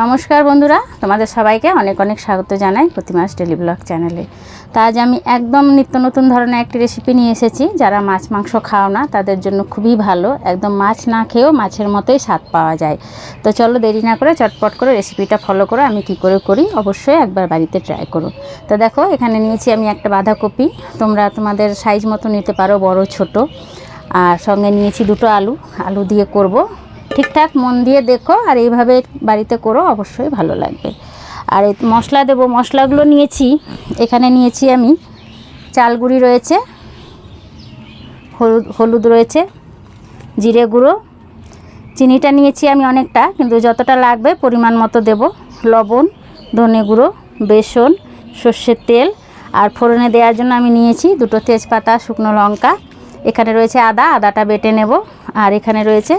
নমস্কার বন্ধুরা, তোমাদের সবাইকে অনেক অনেক স্বাগত জানাই প্রতিমাস ডেলি ব্লগ চ্যানেলে। তা আজ আমি একদম নিত্য নতুন ধরনের একটি রেসিপি নিয়ে এসেছি, যারা মাছ, মাংস খাও না, তাদের জন্য খুবই ভালো। একদম মাছ না খেয়েও মাছের মতোই স্বাদ পাওয়া যায়। তো চলো দেরি না করে চটপট করে রেসিপিটা ফলো করো, আমি কি করে করি অবশ্যই একবার বাড়িতে ট্রাই করো। তো দেখো, এখানে নিয়েছি আমি একটা বাঁধাকপি, তোমরা তোমাদের সাইজ মতো নিতে পারো, বড়, ছোট। আর সঙ্গে নিয়েছি দুটো আলু আলু দিয়ে করব। ঠিকঠাক মন দিয়ে দেখো আর এইভাবে বাড়িতে করো, অবশ্যই ভালো লাগবে। আর এই মশলা দেবো, মশলাগুলো নিয়েছি। এখানে নিয়েছি আমি চাল গুঁড়ি রয়েছে, হলুদ হলুদ রয়েছে, জিরে গুঁড়ো। চিনিটা নিয়েছি আমি অনেকটা, কিন্তু যতটা লাগবে পরিমাণ মতো দেব। লবণ, ধনে গুঁড়ো, বেসন, সর্ষের তেল। আর ফোড়নে দেওয়ার জন্য আমি নিয়েছি দুটো তেজপাতা, শুকনো লঙ্কা। এখানে রয়েছে আদা, আদাটা বেটে নেব। আর এখানে রয়েছে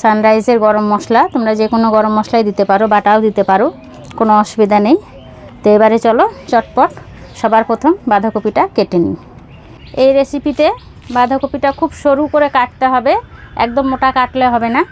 সানরাইজের গরম মশলা, তোমরা যে কোনো গরম মশলাই দিতে পারো, বাটাও দিতে পারো, কোনো অসুবিধা নেই। তো এবারে চলো, চটপট, সবার প্রথম বাঁধাকপিটা কেটে নিই। এই রেসিপিতে বাঁধাকপিটা খুব সরু করে কাটতে হবে, একদম মোটা কাটলে হবে না।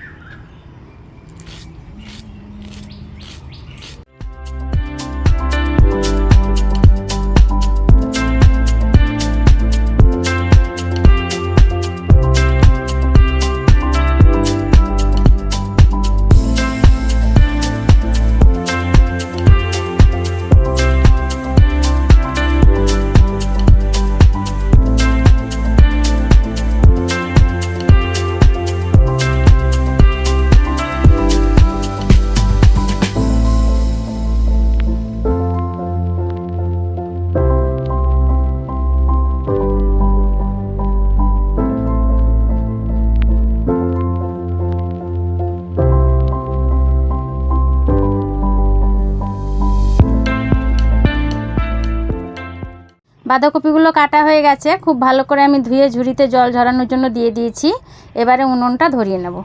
বাঁধাকপিগুলো কাটা হয়ে গেছে, খুব ভালো করে আমি ধুয়ে ঝুড়িতে জল ঝরানোর জন্য দিয়ে দিয়েছি। এবারে উনুনটা ধরিয়ে নেব।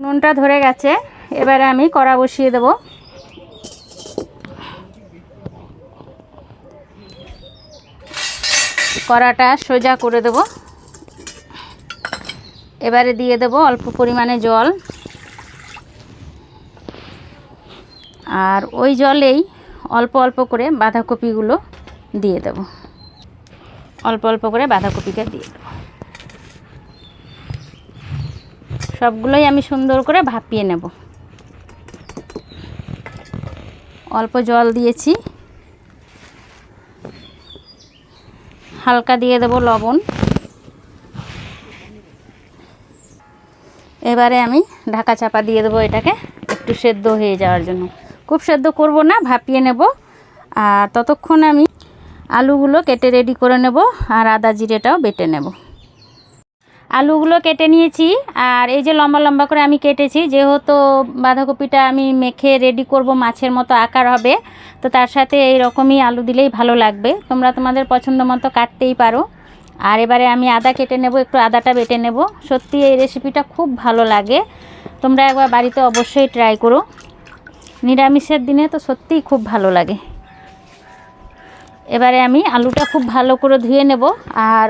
উনুনটা ধরে গেছে, এবারে আমি কড়া বসিয়ে দেবো। কড়াটা সোজা করে দেব। এবারে দিয়ে দেব অল্প পরিমাণে জল। আর ওই জলেই অল্প অল্প করে বাঁধাকপিগুলো দিয়ে দেব। অল্প অল্প করে বাঁধাকপিকে দিয়ে দেব। সবগুলোই আমি সুন্দর করে ভাপিয়ে নেব। অল্প জল দিয়েছি। হালকা দিয়ে দেব লবণ। এবারে আমি ঢাকা চাপা দিয়ে দেবো এটাকে, একটু সেদ্ধ হয়ে যাওয়ার জন্য। খুব সেদ্ধ করব না, ভাপিয়ে নেব। আর ততক্ষণ আমি আলুগুলো কেটে রেডি করে নেব, আর আদা জিরেটাও বেটে নেব। আলুগুলো কেটে নিয়েছি, আর এই যে লম্বা লম্বা করে আমি কেটেছি, যেহেতু বাঁধাকপিটা আমি মেখে রেডি করব, মাছের মতো আকার হবে, তো তার সাথে এই রকমই আলু দিলেই ভালো লাগবে। তোমরা তোমাদের পছন্দ মতো কাটতেই পারো। আর এবারে আমি আদা কেটে নেব, একটু আদাটা বেটে নেব। সত্যি এই রেসিপিটা খুব ভালো লাগে। তোমরা একবার বাড়িতে অবশ্যই ট্রাই করো। নিরামিষের দিনে তো সত্যিই খুব ভালো লাগে। এবারে আমি আলুটা খুব ভালো করে ধুয়ে নেব, আর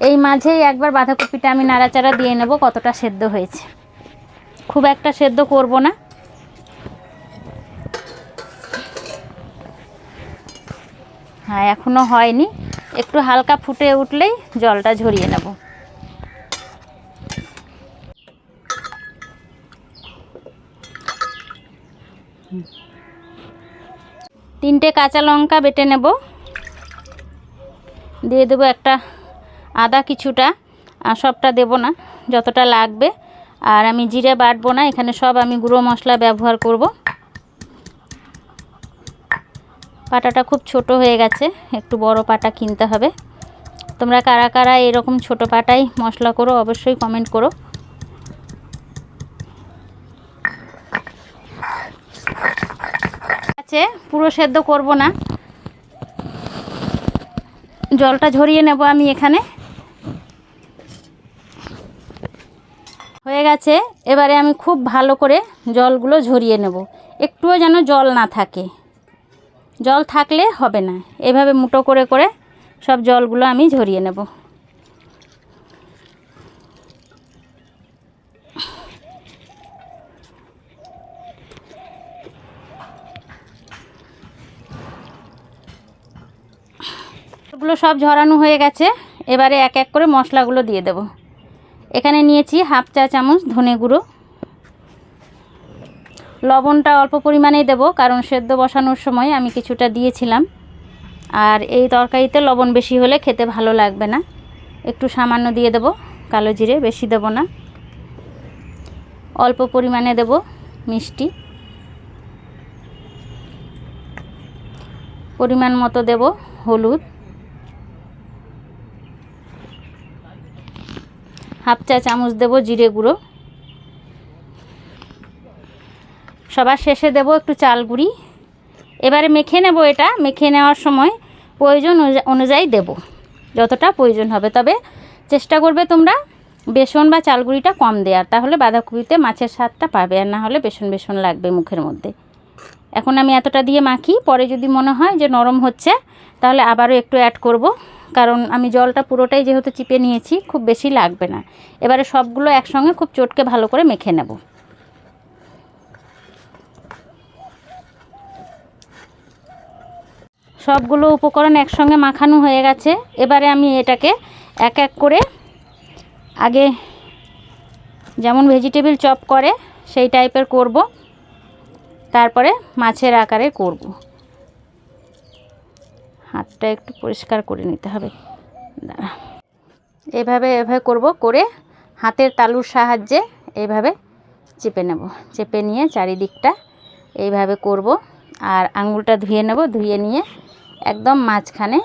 এই মাঝেই একবার বাঁধাকপিটা আমি নাড়াচাড়া দিয়ে নেব কতটা সেদ্ধ হয়েছে। খুব একটা সেদ্ধ করব না। হ্যাঁ এখনও হয়নি। একটু হালকা ফুটে উঠলেই জলটা ঝরিয়ে নেব। তিনটে কাঁচা লঙ্কা বেটে নেব। দিয়ে দেবো একটা আদা কিছুটা সবটা দেব না, যতটা লাগবে। আর আমি জিরে বাটবো না, এখানে সব আমি গুঁড়ো মশলা ব্যবহার করব। পাটাটা খুব ছোট হয়ে গেছে, একটু বড় পাটা কিনতে হবে। তোমরা কারা কারা এরকম ছোট পাটাই মশলা করো, অবশ্যই কমেন্ট করো। আছে, পুরো সেদ্ধ করব না। জলটা ঝরিয়ে নেব আমি এখানে। গেছে, এবারে আমি খুব ভালো করে জলগুলো ঝরিয়ে নেব। একটুও যেন জল না থাকে। জল থাকলে হবে না। এভাবে মুটো করে করে সব জলগুলো আমি ঝরিয়ে নেব। গুলো সব ঝরানো হয়ে গেছে। এবারে এক এক করে মশলাগুলো দিয়ে দেব। এখানে নিয়েছি হাফ চা চামচ ধনে গুঁড়ো। লবণটা অল্প পরিমাণেই দেব, কারণ সেদ্ধ বসানোর সময় আমি কিছুটা দিয়েছিলাম। আর এই তরকারিতে লবণ বেশি হলে খেতে ভালো লাগবে না। একটু সামান্য দিয়ে দেব, কালো জিরে বেশি দেব না। অল্প পরিমাণে দেব মিষ্টি। পরিমাণ মতো দেব হলুদ। হাফ চা চামচ দেব জিরে গুঁড়ো। সবার শেষে দেব একটু চাল গুঁড়ি। এবারে মেখে নেব এটা, মেখে নেওয়ার সময় প্রয়োজন অনুযা- অনুযায়ী দেব, যতটা প্রয়োজন হবে। তবে চেষ্টা করবে তোমরা বেসন বা চালগুড়িটা কম দেওয়ার, তাহলে বাঁধাকপিতে মাছের স্বাদটা পাবে, আর না হলে বেসন বেসন লাগবে মুখের মধ্যে। এখন আমি এতটা দিয়ে মাখি, পরে যদি মনে হয় যে নরম হচ্ছে, তাহলে আবারও একটু অ্যাড করব। কারণ আমি জলটা পুরোটাই যেহেতু চিপে নিয়েছি, খুব বেশি লাগবে না। এবারে সবগুলো একসঙ্গে খুব চটকে ভালো করে মেখে নেব। সবগুলো উপকরণ একসঙ্গে মাখানো হয়ে গেছে। এবারে আমি এটাকে এক এক করে আগে যেমন ভেজিটেবিল চপ করে, সেই টাইপের করব। তারপরে মাছের আকারে করব। হাতটা একটু পরিষ্কার করে নিতে হবে। দাঁড়া। এভাবে এভাবে করব, করে হাতের তালুর সাহায্যে এইভাবে চেপে নেব। চেপে নিয়ে চারিদিকটা এইভাবে করব আর আঙুলটা ধুয়ে নেব, ধুয়ে নিয়ে একদম মাঝখানে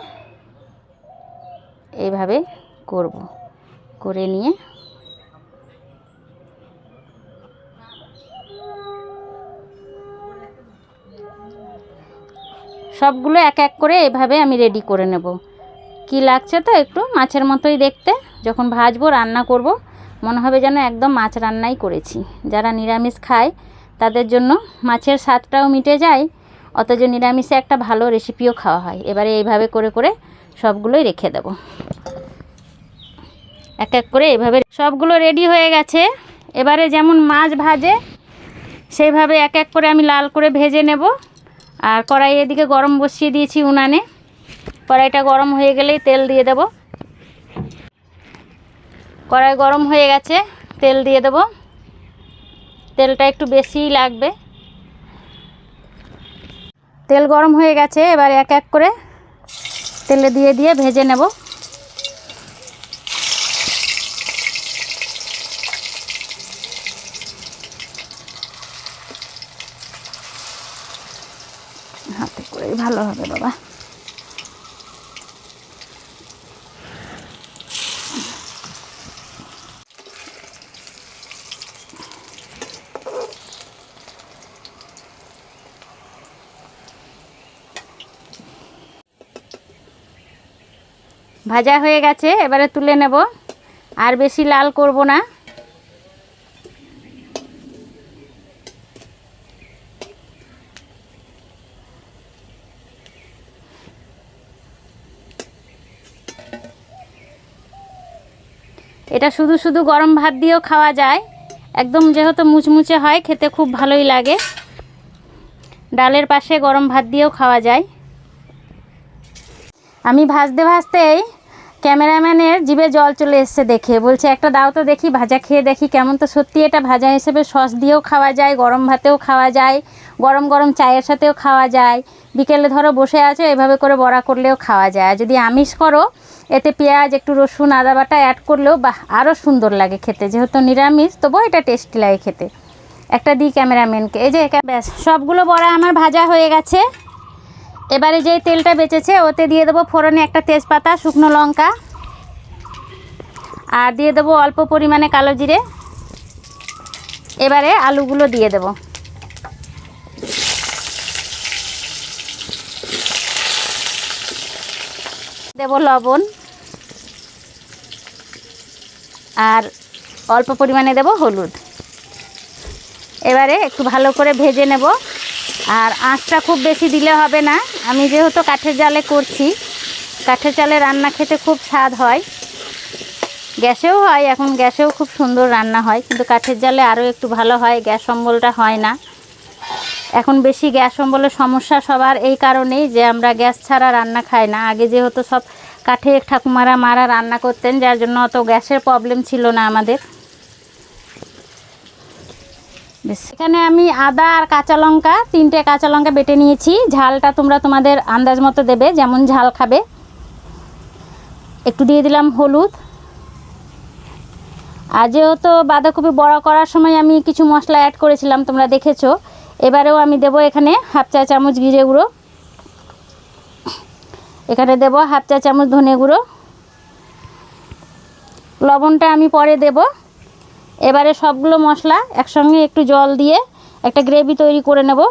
এইভাবে করব। করে নিয়ে সবগুলো এক এক করে এভাবে আমি রেডি করে নেব। কি লাগছে তো একটু? মাছের মতোই দেখতে। যখন ভাজবো, রান্না করব, মনে হবে যেন একদম মাছ রান্নাই করেছি। যারা নিরামিষ খায়, তাদের জন্য মাছের স্বাদটাও মিটে যায়। অথচ নিরামিষে একটা ভালো রেসিপিও খাওয়া হয়। এবারে এইভাবে করে করে সবগুলোই রেখে দেব। এক এক করে এভাবে সবগুলো রেডি হয়ে গেছে। এবারে যেমন মাছ ভাজে, সেইভাবে এক এক করে আমি লাল করে ভেজে নেব। আর কড়াই এদিকে গরম বসিয়ে দিয়েছি উনানে। কড়াইটা গরম হয়ে গেলেই তেল দিয়ে দেব। কড়াই গরম হয়ে গেছে, তেল দিয়ে দেব। তেলটা একটু বেশিই লাগবে। তেল গরম হয়ে গেছে, এবার এক এক করে তেলে দিয়ে দিয়ে ভেজে নেব হাতে করেই ভালো হবে বাবা ভাজা হয়ে গেছে, এবারে তুলে নেব। আর বেশি লাল করব না। এটা শুধু শুধু গরম ভাত দিয়েও খাওয়া যায়। একদম যেহেতু মুচমুচে হয়, খেতে খুব ভালোই লাগে। ডালের পাশে গরম ভাত দিয়েও খাওয়া যায়। আমি ভাজতে ভাজতেই ক্যামেরাম্যানের জিভে জল চলে এসছে দেখে। বলছে, একটা দাও তো দেখি, ভাজা খেয়ে দেখি কেমন তো। সত্যি এটা ভাজা হিসেবে সস দিয়েও খাওয়া যায়, গরম ভাতেও খাওয়া যায়, গরম গরম চায়ের সাথেও খাওয়া যায়। বিকেলে ধরো বসে আছো, এভাবে করে বড়া করলেও খাওয়া যায়। যদি আমিষ করো, এতে পেঁয়াজ, একটু রসুন, আদা বাটা অ্যাড করলেও বাহ আরও সুন্দর লাগে খেতে। যেহেতু নিরামিষ তবুও এটা টেস্টি লাগে খেতে। একটা দিই ক্যামেরাম্যানকে। এই যে ব্যাস, সবগুলো বড়া আমার ভাজা হয়ে গেছে। এবারে যেই তেলটা বেঁচেছে, ওতে দিয়ে দেবো ফোড়নে একটা তেজপাতা, শুকনো লঙ্কা। আর দিয়ে দেবো অল্প পরিমাণে কালো জিরে। এবারে আলুগুলো দিয়ে দেবো। দেবো লবণ। আর অল্প পরিমাণে দেব হলুদ। এবারে একটু ভালো করে ভেজে নেব। আর আঁচটা খুব বেশি দিলে হবে না। আমি যেহেতু কাঠের জালে করছি, কাঠের জালে রান্না খেতে খুব স্বাদ হয়। গ্যাসেও হয়, এখন গ্যাসেও খুব সুন্দর রান্না হয়, কিন্তু কাঠের জালে আরও একটু ভালো হয়, গ্যাস অম্বলটা হয় না। এখন বেশি গ্যাস অম্বলের সমস্যা সবার এই কারণেই যে আমরা গ্যাস ছাড়া রান্না খাই না। আগে যেহেতু সব কাঠে ঠাকুমারা, মারা রান্না করতেন, যার জন্য অত গ্যাসের প্রবলেম ছিল না আমাদের। এখানে আমি আদা আর কাঁচা লঙ্কা, তিনটে কাঁচা লঙ্কা বেটে নিয়েছি। ঝালটা তোমরা তোমাদের আন্দাজ মতো দেবে, যেমন ঝাল খাবে। একটু দিয়ে দিলাম হলুদ। আর যেহেতু বাঁধাকপি বড়া করার সময় আমি কিছু মশলা অ্যাড করেছিলাম, তোমরা দেখেছ। এবারেও আমি দেব এখানে হাফ চা চামচ জিরে গুঁড়ো। এখানে দেব হাফ চা চামচ ধনে গুঁড়ো। লবণটা আমি পরে দেব। এবারে সবগুলো মশলা একসঙ্গে একটু জল দিয়ে একটা গ্রেভি তৈরি করে নেব।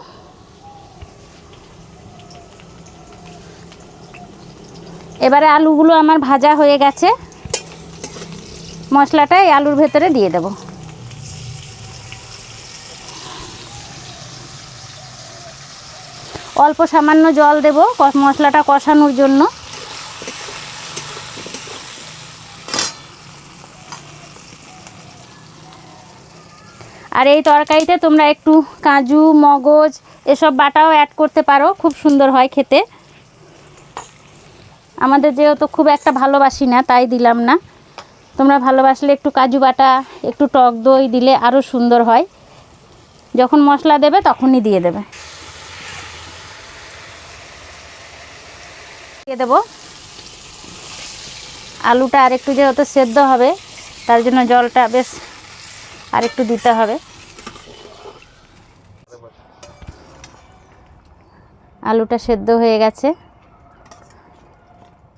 এবারে আলুগুলো আমার ভাজা হয়ে গেছে। মশলাটা এই আলুর ভেতরে দিয়ে দেব। অল্প সামান্য জল দেব মশলাটা কষানোর জন্য। আর এই তরকারিতে তোমরা একটু কাজু, মগজ, এসব বাটাও অ্যাড করতে পারো, খুব সুন্দর হয় খেতে। আমাদের যেহেতু খুব একটা ভালোবাসি না, তাই দিলাম না। তোমরা ভালোবাসলে একটু কাজু বাটা, একটু টক দই দিলে আরও সুন্দর হয়। যখন মশলা দেবে তখনই দিয়ে দেবে। দিয়ে দেবো। আলুটা আর একটু যেহেতু সেদ্ধ হবে, তার জন্য জলটা বেশ আর একটু দিতে হবে। আলুটা সেদ্ধ হয়ে গেছে।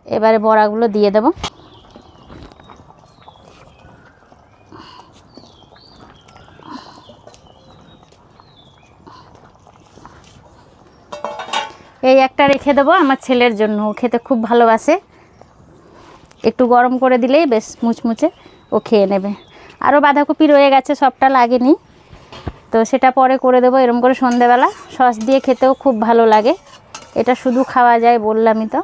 এবারে বড়াগুলো দিয়ে দেব। এই একটা রেখে দেবো আমার ছেলের জন্য। ও খেতে খুব ভালোবাসে। একটু গরম করে দিলেই বেশ মুচমুচে ও খেয়ে নেবে। আরও বাঁধাকপি রয়ে গেছে, সবটা লাগেনি। তো সেটা পরে করে দেবো, এরম করে সন্ধেবেলা। সস দিয়ে খেতেও খুব ভালো লাগে। এটা শুধু খাওয়া যায় বললামই তো।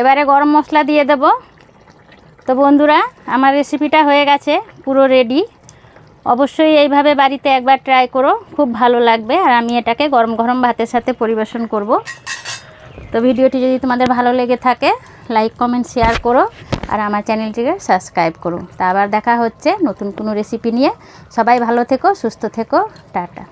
এবারে গরম মশলা দিয়ে দেব। তো বন্ধুরা, আমার রেসিপিটা হয়ে গেছে, পুরো রেডি অবশ্যই এইভাবে বাড়িতে একবার ট্রাই করো, খুব ভালো লাগবে। আর আমি এটাকে গরম গরম ভাতের সাথে পরিবেশন করব। তো ভিডিওটি যদি তোমাদের ভালো লেগে থাকে লাইক কমেন্ট শেয়ার করো আর আমার চ্যানেলটিকে সাবস্ক্রাইব করো। তা আবার দেখা হচ্ছে নতুন কোনো রেসিপি নিয়ে। সবাই ভালো থেকো, সুস্থ থেকো। টাটা।